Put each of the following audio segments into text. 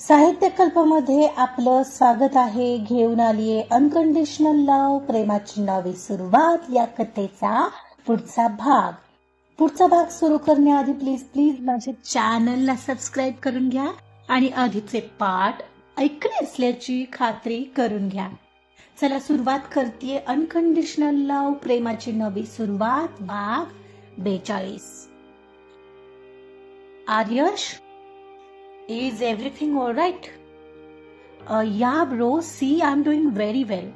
साहित्य कल्पमध्ये आपलं स्वागत आहे. घेऊन आलीये अनकंडिशनल लव प्रेमाची नवी सुरुवात. या कथेचा पुढचा भाग. पुढचा भाग सुरू करण्याआधी प्लीज प्लीज माझ्या चॅनलला सबस्क्राईब करून घ्या आणि आधीचे पाठ ऐकले असल्याची खात्री करून घ्या. चला सुरुवात करते अनकंडिशनल लव प्रेमाची नवी सुरुवात भाग बेचाळीस. Aryash Is everything alright? Uh, yeah, bro. See, I'm doing very well.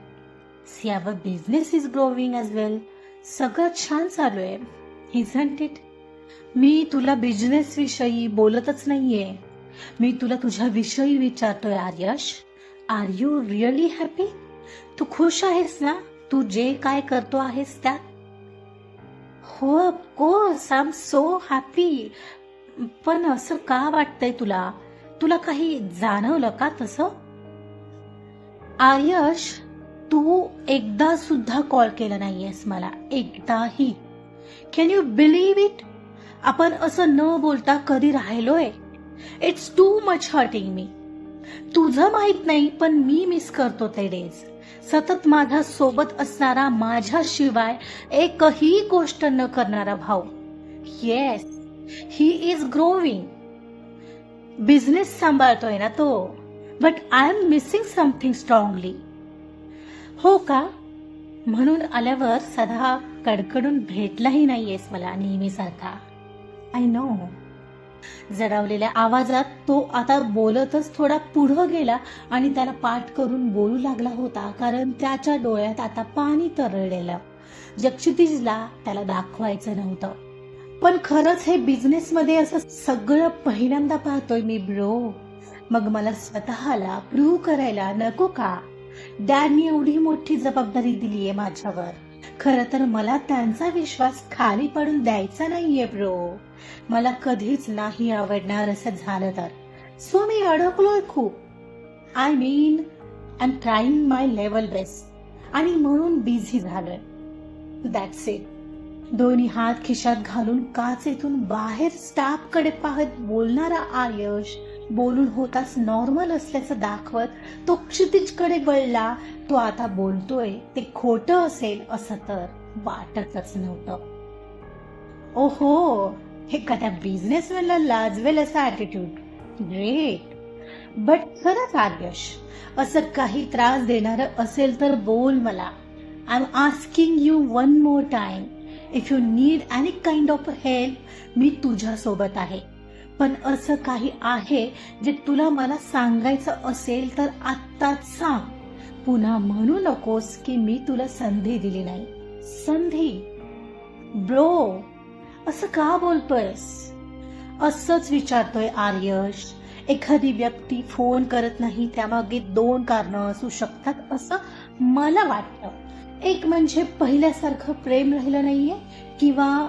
See, our business is growing as well. सगळं छान चालू आहे. इझंट इट मी तुला बिझनेस विषयी बोलतच नाहीये. मी तुला तुझ्याविषयी विचारतोय Aryash. Are you really happy तू खुश आहेस ना? तू जे काय करतो आहेस त्यात? हो of course I am so happy पण असं का वाटतंय तुला? तुला काही जाणवलं का तसं? आयश तू एकदा सुद्धा कॉल केला नाहीयेस मला. एकदाही. कॅन यू बिलीव्ह इट आपण असं न बोलता कधी राहिलोय? इट्स टू मच हर्टिंग मी तुझं माहीत नाही पण मी मिस करतो ते डेज सतत माझ्या सोबत असणारा माझ्याशिवाय एकही गोष्ट न करणारा भाऊ. Yes he is growing business सांभाळतोय ना तो. But I am missing something strongly हो का? म्हणून आल्यावर सदा कडकडून भेटलाही नाहीयेस मला नेहमीसारखा. आय नो जडावलेल्या आवाजात तो आता बोलतच थोडा पुढं गेला आणि त्याला पाठ करून बोलू लागला होता कारण त्याच्या डोळ्यात आता पाणी तरळलेलं. जक्षितीजला त्याला दाखवायचं नव्हतं. पण खरंच हे बिझनेसमध्ये असं सगळं पहिल्यांदा पाहतोय मी ब्रो मग मला स्वतःला प्रूव्ह करायला नको का? डॅडनी एवढी मोठी जबाबदारी दिली आहे माझ्यावर. खर तर मला त्यांचा विश्वास खाली पडून द्यायचा नाहीये ब्रो मला कधीच नाही आवडणार असं झालं तर. सो मी अडकलोय खूप. I mean I am trying my level best आणि म्हणून बिझी झालोय. दॅट्स इट दोन्ही हात खिशात घालून काचेतून बाहेर स्टाफकडे पाहत बोलणारा आयश बोलून होताच नॉर्मल असल्याचं दाखवत तो क्षितिजकडे वळला. तो आता बोलतोय ते खोटं असेल असं तर वाटतच नव्हतं. ओहो एखाद्या बिझनेसमॅनला लाजवेल असा ॲटिट्यूड ग्रेट बट खरंच आर्यश असं काही त्रास देणारं असेल तर बोल मला. I am asking you one more time if you need any kind of help मी तुझ्यासोबत आहे. पण असं काही आहे जे तुला मला सांगायचं असेल तर आत्ताच सांग. पुन्हा म्हणू नकोस की मी तुला संधी दिली नाही. संधी? ब्रो असं का बोलतोयस? असंच विचारतोय आर्यश. एखादी व्यक्ती फोन करत नाही त्यामागे दोन कारण असू शकतात असं मला वाटतं. एक म्हणजे पहिल्यासारखं प्रेम राहिलं नाहीये किंवा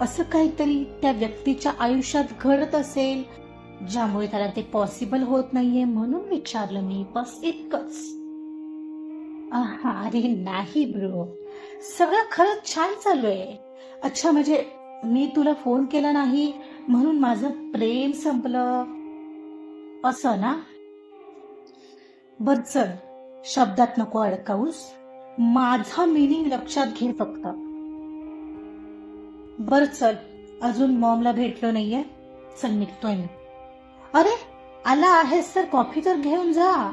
असं काहीतरी त्या व्यक्तीच्या आयुष्यात घडत असेल ज्यामुळे त्याला ते पॉसिबल होत नाहीये म्हणून विचारलं मी. बस इतकंच. अरे नाही ब्रो. सगळं खरंच छान चालू आहे. अच्छा म्हणजे मी तुला फोन केला नाही म्हणून माझं प्रेम संपलं. असं ना? बर चल शब्दात नको अडकाऊस. माझा मिनिंग लक्षात घे फक्त. बर चल अजून मॉमला भेटलो नाहीये. चल निघतोय मी. अरे आला आहेस तर कॉफी तर घेऊन जा.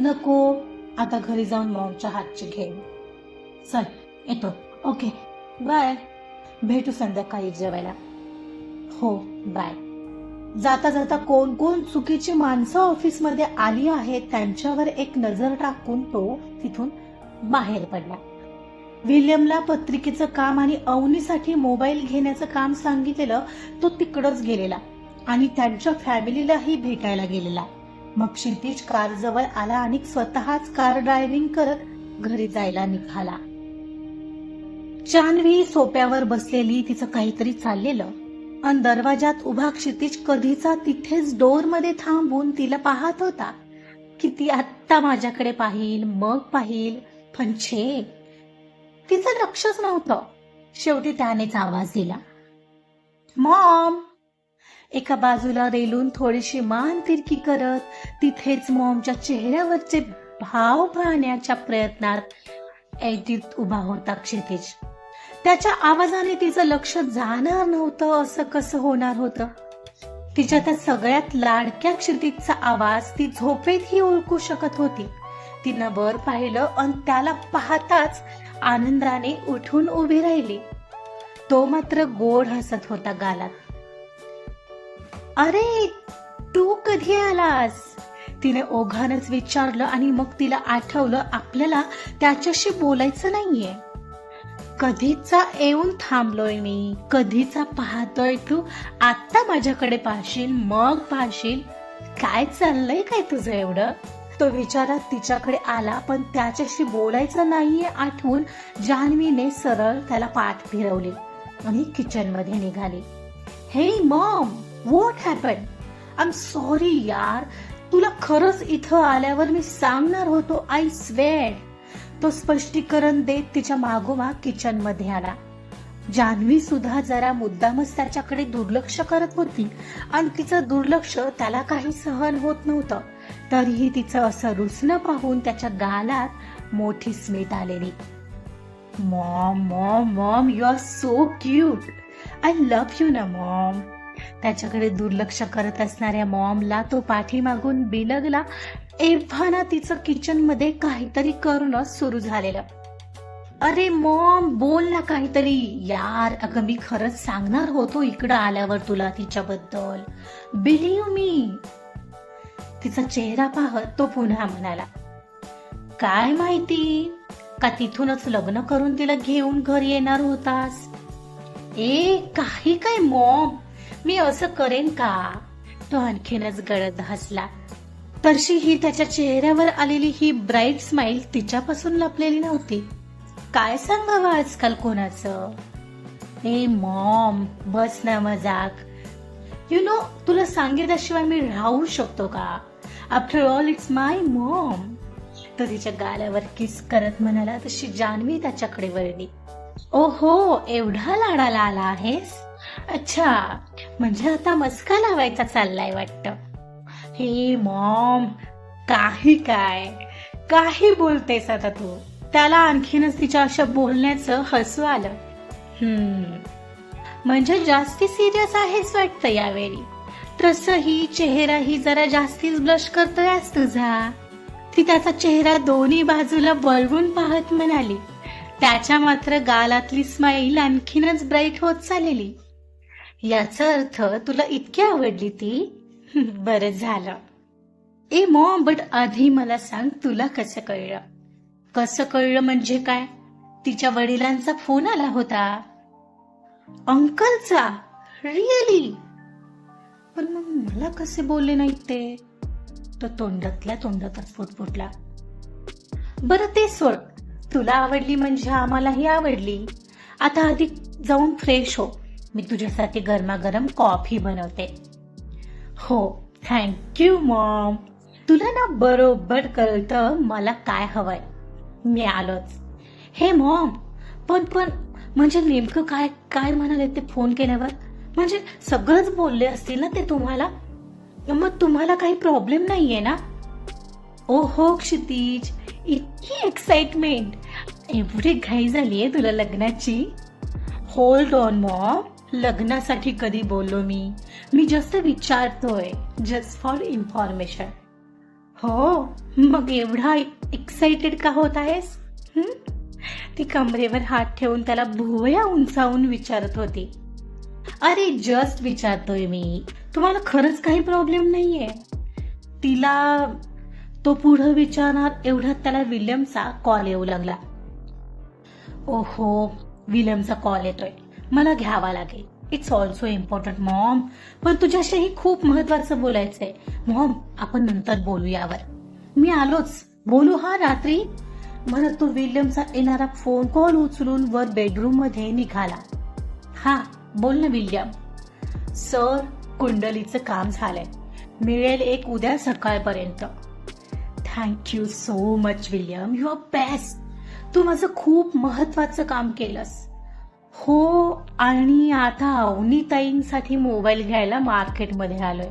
नको आता घरी जाऊन मॉमच्या हातची घे चल येतो. ओके बाय भेटू संध्याकाळी जेवायला. हो बाय जाता जाता कोण कोण चुकीची माणसं ऑफिसमध्ये आली आहेत त्यांच्यावर एक नजर टाकून तो तिथून बाहेर पडला. विल्यमला पत्रिकेचं काम आणि अवनीसाठी मोबाईल घेण्याचं काम सांगितलेलं तो तिकडच गेलेला आणि त्यांच्या फॅमिलीलाही भेटायला गेलेला. मग क्षितिज कार जवळ आला आणि स्वतःच कार ड्रायव्हिंग करत घरी जायला निघाला. चानवी सोप्यावर बसलेली तिचं काहीतरी चाललेलं आणि दरवाजात उभा क्षितिज कधीचा तिथेच डोरमध्ये थांबून तिला पाहत होता की ती आत्ता माझ्याकडे पाहिल मग पाहिल. पण छे तिचं लक्षच नव्हतं. शेवटी त्यानेच आवाज दिला. मॉम. एका बाजूला रेलून थोडीशी मान तिरकी करत तिथेच मॉमच्या चेहऱ्यावरचे भाव पाहण्याच्या प्रयत्नात एडित उभा होता क्षितिज. त्याच्या आवाजाने तिचं लक्ष जाणार नव्हतं असं कसं होणार होतं? तिच्या त्या सगळ्यात लाडक्या क्षितिजचा आवाज ती झोपेतही ओळखू शकत होती. तिनं वर पाहिलं आणि त्याला पाहताच आनंदाने उठून उभी राहिली. तो मात्र गोड हसत होता गालात. अरे तू कधी आलास? तिने ओघानच विचारलं आणि मग तिला आठवलं आपल्याला त्याच्याशी बोलायचं नाहीये. कधीचा येऊन थांबलोय मी कधीचा पाहतोय तू आता माझ्याकडे पाहशील मग पाहशील. काय चाललंय काय तुझं एवढं? तो विचारात तिच्याकडे आला पण त्याच्याशी बोलायचं नाहीये आठवून जान्हवीने सरळ त्याला पाठ फिरवली आणि किचनमध्ये निघाली. Hey mom what happen I am sorry यार. तुला खरंच इथं आल्यावर मी सांगणार होतो आय स्वेड तो स्पष्टीकरण देत तिच्या मागोमाग किचनमध्ये आला. जान्हवी सुद्धा जरा मुद्दामच त्याच्याकडे दुर्लक्ष करत होती आणि तिचं दुर्लक्ष त्याला काही सहन होत नव्हतं. तरीही तिचं असं रुसणं पाहून त्याच्या गालात मोठी स्मित आलेली. Mom mom mom you are so cute. I love you ना मॉम. त्याच्याकडे दुर्लक्ष करत असणाऱ्या मॉमला तो पाठीमागून बिलगला एव्हाना तिचं किचनमध्ये काहीतरी करणं सुरू झालेलं. अरे मॉम बोल ना काहीतरी. यार अगं मी खरंच सांगणार होतो इकडं आल्यावर तुला तिच्याबद्दल. बिलीव मी तिचा चेहरा पाहत तो पुन्हा म्हणाला काय माहिती? का तिथूनच लग्न करून तिला घेऊन घरी येणार होतास? ए काही काय मॉम? मी असं करेन का? तो आणखीनच गळत हसला. तशी ही त्याच्या चेहऱ्यावर आलेली ही ब्राईट स्माइल तिच्यापासून लपलेली नव्हती. काय सांगावं आजकाल कोणाचं? ए मॉम बस ना मजाक. यु नो तुला सांगितल्याशिवाय मी राहू शकतो का? After all it's my mom तो तिच्या गाल्यावर किस करत म्हणाला तशी जान्हवी त्याच्याकडे वळली. ओहो एवढा लाडाला आला आहेस? अच्छा म्हणजे आता मस्का लावायचा चाललाय वाटतं. हे मॉम काही काय? काही बोलतेस आता तू. त्याला आणखीनच तिच्या अशा बोलण्याचं हसू आलं. हम्म. म्हणजे जास्ती सिरियस आहेच वाटतं यावेळी. तसही चेहराही जरा जास्तीच ब्लश करतोय आज तुझा. ती त्याचा चेहरा दोन्ही बाजूला वळवून पाहत म्हणाली. त्याच्या मात्र गालातली स्माईल आणखीनच ब्राईट होत चाललेली याचा अर्थ तुला इतकी आवडली ती? बरं झालं. ए मॉ बट आधी मला सांग तुला कसं कळलं? कसं कळलं म्हणजे काय? तिच्या वडिलांचा फोन आला होता. अंकलचा रिअली पण मग मला कसे बोलले नाहीत ते? तो तोंडातल्या तोंडातच फुटफुटला बरं ते सोड. तुला आवडली म्हणजे आम्हालाही आवडली. आता आधी जाऊन फ्रेश हो. मी तुझ्यासाठी गरमागरम कॉफी बनवते. हो थँक्यू मॉम तुला ना बरोबर कळतं मला काय हवंय. मिळालंच. हे मॉम पण पण म्हणजे नेमकं काय काय म्हणाले ते फोन केल्यावर? म्हणजे सगळंच बोलले असतील ना ते तुम्हाला? मग तुम्हाला काही प्रॉब्लेम नाहीये ना? ओ हो क्षितिज इतकी एक्साइटमेंट एवढी घाई झालीये तुला लग्नाची? होल्ड ऑन मॉम लग्नासाठी कधी बोललो मी? मी जस्ट विचारतोय जस्ट फॉर इन्फॉर्मेशन हो मग एवढा एक्साइटेड का होत आहेस? ती कमरेवर हात ठेवून त्याला भुवया उंचावून विचारत होती. अरे जस्ट विचारतोय मी. तुम्हाला खरंच काही प्रॉब्लेम नाहीये. तिला तो पुढं विचारणार एवढ्यात त्याला विल्यमचा कॉल येऊ लागला. ओहो विल्यमचा कॉल येतोय. मला घ्यावा लागेल. इट्स ऑल्सो इम्पॉर्टंट मॉम पण तुझ्याशीही खूप महत्वाचं बोलायचंय. मॉम आपण नंतर बोलू यावर. मी आलोच. बोलू हा रात्री? म्हणत तो विल्यमचा येणारा फोन कॉल उचलून वर बेडरूममध्ये निघाला. हा बोल ना विल्यम. सर कुंडलीचं काम झालंय. मिळेल एक उद्या सकाळपर्यंत. Thank you so much William. Your best तू माझं खूप महत्वाचं काम केलंस. हो आणि आता अवनीताईंसाठी मोबाईल घ्यायला मार्केटमध्ये आलोय.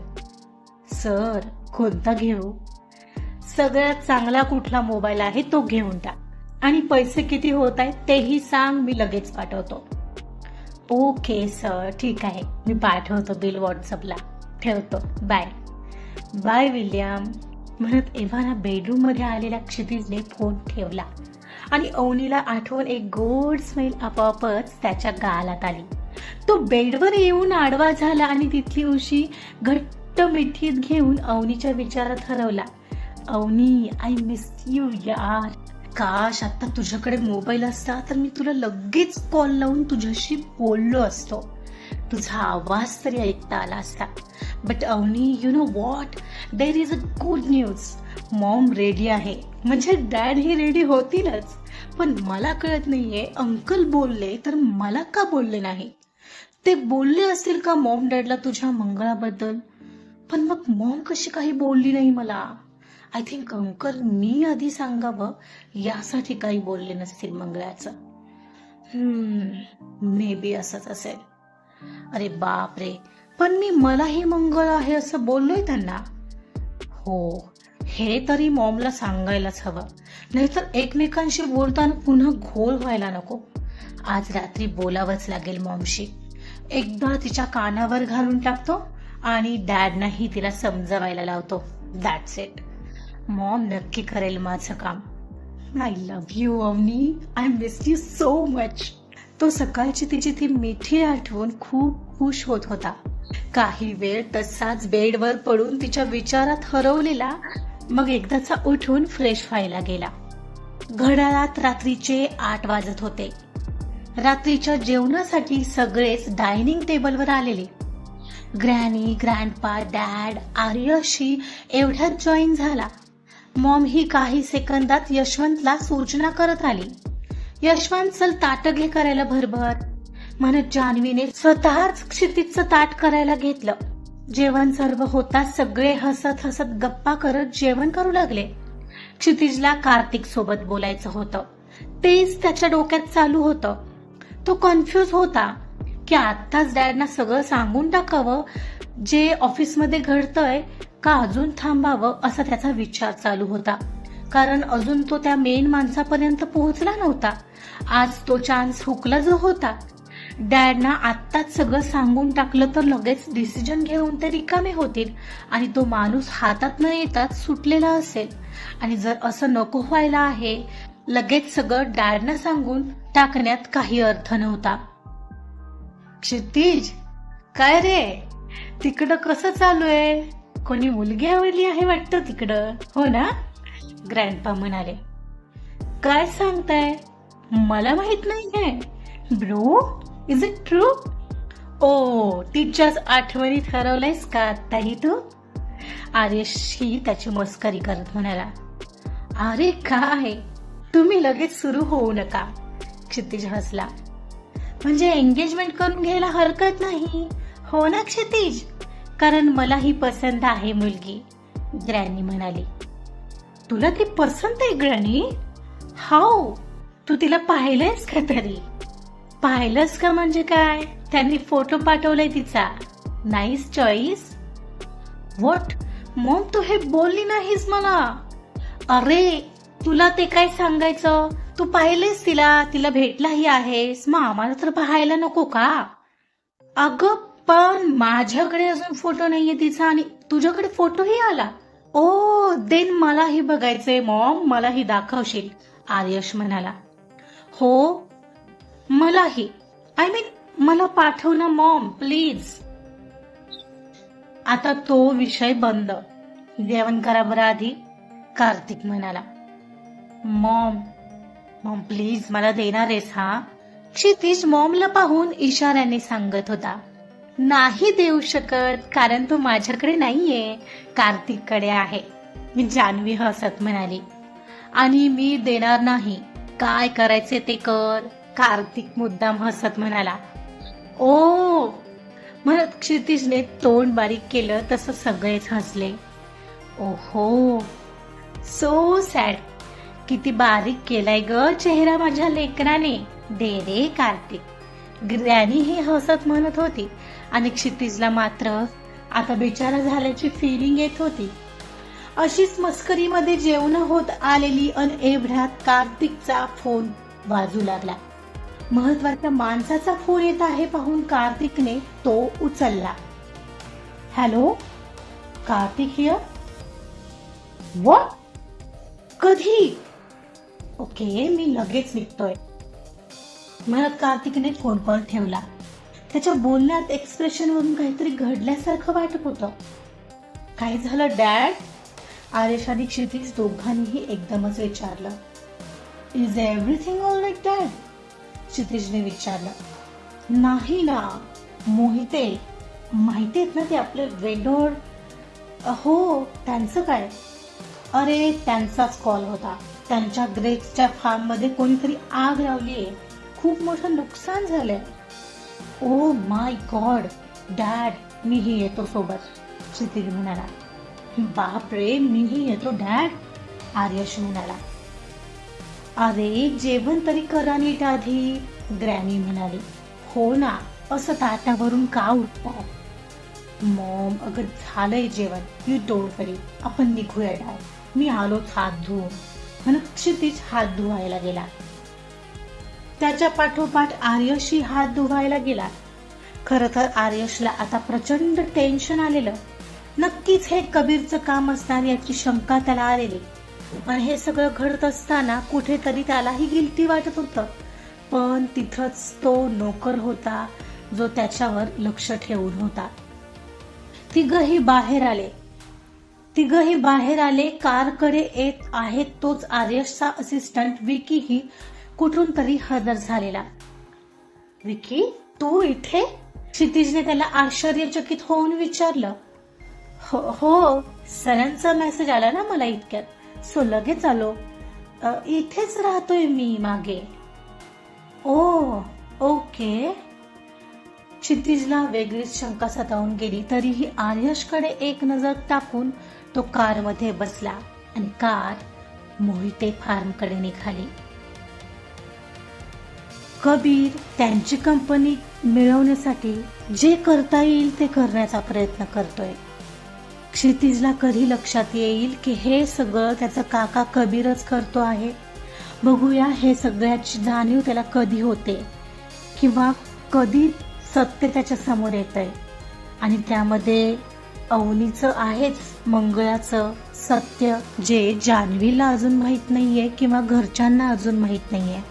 सर कोणता घेऊ? सगळ्यात चांगला कुठला मोबाईल आहे तो घेऊन टाक. आणि पैसे किती होत आहेत तेही सांग मी लगेच पाठवतो. ओके सर ठीक आहे. मी पाठवतो बिल व्हॉट्सअपला. ठेवतो. बाय. Bye William. म्हणत एव्हाना बेडरूममध्ये आलेल्या क्षितिजने फोन ठेवला. आणि अवनीला आठवण एक गोड स्मेल आपोआपच त्याच्या गालात आली. तो बेडवर येऊन आडवा झाला आणि तिथली उशी घट्ट मिठीत घेऊन अवनीच्या विचारात हरवला. अवनी आय मिस यू यार. काश आता तुझ्याकडे मोबाईल असता तर मी तुला लगेच कॉल लावून तुझ्याशी बोललो असतो. तुझा आवाज तरी ऐकता आला असता. But Avani you know what there is a good news mom ready आहे. म्हणजे डॅड ही रेडी होतीलच. पण मला कळत नाहीये अंकल बोलले तर मला का बोलले नाही? ते बोलले असतील का मॉम डॅडला तुझ्या मंगळाबद्दल? पण मग मॉम कशी काही बोलली नाही मला? आय थिंक अंकल मी आधी सांगावं यासाठी काही बोलले नसतील मंगळाचं. मे बी असंच असेल. अरे बाप रे पण मी मलाही मंगळ आहे असं बोललोय त्यांना. हो हे तरी मॉमला सांगायलाच हवं. नाहीतर एकमेकांशी बोलताना पुन्हा घोळ व्हायला नको. आज रात्री बोलावंच लागेल मॉमशी. एकदा तिच्या कानावर घालून टाकतो आणि डॅडनाही तिला समजवायला लावतो. दॅट्स इट मॉम नक्की करेल माझं काम. I love you Avani. I miss you so much तो सकाळची तिची ती मिठी आठवून खूप खुश होत होता. काही वेळ तसाच बेडवर पडून तिच्या विचारात हरवलेला मग एकदाचा उठून फ्रेश व्हायला गेला. घड्याळात रात्रीचे आठ वाजत होते. रात्रीच्या जेवणासाठी सगळेच डायनिंग टेबलवर आलेले. ग्रॅनी ग्रँडपा डॅड आर्यशी एवढ्यात जॉईन झाला. मॉम ही काही सेकंदात यशवंतला सूचना करत आली. यशवंत चल ताट घे करायला भरभर. म्हणत जान्हवीने स्वतःच क्षितिजचं ताट करायला घेतलं. जेवण सर्व होताच सगळे हसत हसत गप्पा करत जेवण करू लागले. क्षितिजला कार्तिक सोबत बोलायचं होतं. तेच त्याच्या डोक्यात चालू होतं. तो कन्फ्यूज होता की आत्ताच डॅडना सगळं सांगून टाकावं. जे ऑफिसमध्ये घडतंय का अजून थांबावं असा त्याचा विचार चालू होता. कारण अजून तो त्या मेन माणसापर्यंत पोहोचला नव्हता. आज तो चान्स हुकला जो होता. डॅडना आत्ताच सगळं सांगून टाकलं तर लगेच डिसिजन घेऊन ते रिकामे होतील. आणि तो माणूस हातात न येताच सुटलेला असेल. आणि जर असं नको व्हायला आहे लगेच सगळं डॅडना सांगून टाकण्यात काही अर्थ नव्हता. क्षितिज काय रे? तिकडं कसं चालू आहे? कोणी मुलगी आवडली आहे वाटतं तिकडं? हो ना? ग्रँडपा म्हणाले. काय सांगताय? मला माहीत नाहीये. ब्रो? इज इट ट्रू ओ तिच्याच आठवणी हरवलंयस का आत्ताही तू? आर्यशी त्याची मस्करी करत म्हणाला. अरे काय? तुम्ही लगेच सुरू होऊ नका क्षितिज हसला. म्हणजे एंगेजमेंट करून घ्यायला हरकत नाही. हो ना क्षितिज? कारण मला ही पसंत आहे मुलगी ग्रॅनी म्हणाली. तुला ती पसंत आहे ग्रॅनी? हाऊ तू तिला पाहिलंयस का तरी? पाहिलंस का म्हणजे काय? त्यांनी फोटो पाठवलाय तिचा. नाईस चॉईस वॉट मग तू हे बोलली नाहीस मला. अरे तुला ते काय सांगायचं? तू पाहिलेस तिला तिला भेटलाही आहेस. मग आम्हाला तर पाहायला नको का? अगं पण माझ्याकडे अजून फोटो नाहीये तिचा आणि तुझ्याकडे फोटोही आला. ओ देन मलाही बघायचंय मॉम. मलाही दाखवशील आर्यश म्हणाला. हो मलाही. आय मीन मला पाठव ना मॉम प्लीज आता तो विषय बंद. जेवण करा बरं आधी कार्तिक म्हणाला. मॉम मॉम प्लीज मला देणार आहेस हा? क्षितिज मॉमला पाहून इशाऱ्याने सांगत होता. नाही देऊ शकत कारण तो माझ्याकडे नाहीये. कार्तिककडे आहे. मी जान्हवी हसत म्हणाली. आणि मी देणार नाही. काय करायचे ते कर. कार्तिक मुद्दाम हसत म्हणाला ओ म्हणत क्षितिजने तोंड बारीक केलं तसं सगळेच हसले. ओहो सो सॅड किती बारीक केलाय ग चेहरा माझ्या लेकराने. दे रे कार्तिक. ग्रॅनी ही हसत म्हणत होती आणि क्षितिजला मात्र आता बिचारा झाल्याची फिलिंग येत होती. अशीच मस्करीमध्ये जेवण होत आलेली अन एवढ्यात कार्तिकचा फोन वाजू लागला. महत्त्वाच्या माणसाचा फोन येत आहे पाहून कार्तिकने तो उचलला. हॅलो कार्तिक हिअर व कधी? ओके मी लगेच निघतोय. म्हणत कार्तिकने फोन कॉल ठेवला. त्याच्या बोलण्यात एक्सप्रेशन वरून काहीतरी घडल्यासारखं वाटत होतं. काय झालं डॅड आरेश आणि क्षितिज दोघांनीही एकदमच विचारलं. Is everything all right dad क्षितिजने विचारलं. नाही ना मोहिते माहिती आहेत ना ते आपले वेडोळ हो त्यांचं काय? अरे त्यांचाच कॉल होता. त्यांच्या ग्रेप्सच्या फार्ममध्ये कोणीतरी आग लावली आहे खूप मोठं नुकसान झालंय. ओ माय गॉड डॅड मीही येतो सोबत क्षितिज म्हणाला. बाप रे मीही येतो डॅड आर्यश म्हणाला. अरे जेवण तरी करा नीट आधी ग्रॅनी म्हणाली. हो ना असं ताटावरून का उठताय मॉम अगं झालंय जेवण. यू डोंट वरी आपण निघूया डाय मी आलोच हात धुवून. म्हणत क्षितिज हात धुवायला गेला. त्याच्या पाठोपाठ आर्यशही हात धुवायला गेला. खर तर आर्यशला आता प्रचंड टेन्शन आलेलं. नक्कीच हे कबीरचं काम असणार याची शंका त्याला आलेली. पण हे सगळं घडत असताना कुठेतरी त्यालाही गिल्टी वाटत होतं. पण तिथंच तो नोकर होता जो त्याच्यावर लक्ष ठेवून होता. तिघही बाहेर आले. तिघही बाहेर आले कारकडे येत आहेत तोच आर्यशचा असिस्टंट विकीही कुठून तरी हजर झालेला. विकी तू इथे? क्षितिजने त्याला आश्चर्यचकित होऊन विचारलं. हो हो सरांचा मेसेज आला ना मला इतक्यात. सो लगेच आलो. इथेच राहतोय मी मागे. ओ ओके. क्षितिजला वेगळीच शंका सतावून गेली तरीही आर्यशकडे एक नजर टाकून तो कारमध्ये बसला आणि कार मोहिते फार्मकडे निघाली. कबीर त्यांची कंपनी मिळवण्यासाठी जे करता येईल ते करण्याचा प्रयत्न करतोय. क्षितिजला कधी लक्षात येईल की हे सगळं त्याचा काका कबीरच करतो आहे? बघूया हे सगळ्याची जाणीव त्याला कधी होते किंवा कधी सत्य त्याच्यासमोर येत आहे आणि त्यामध्ये अवनीचं आहेच मंगळाचं सत्य जे जान्हवीला अजून माहीत नाही आहे किंवा घरच्यांना अजून माहीत नाही आहे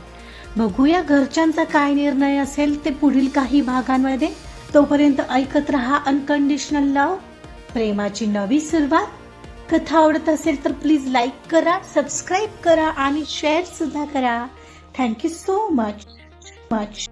बघूया घरच्यांचा काय निर्णय असेल ते पुढील काही भागांमध्ये. तोपर्यंत ऐकत रहा अनकंडिशनल लव प्रेमाची नवी सुरुवात. कथा आवडत असेल तर प्लीज लाईक करा सबस्क्राईब करा आणि शेअर सुद्धा करा. Thank you so much much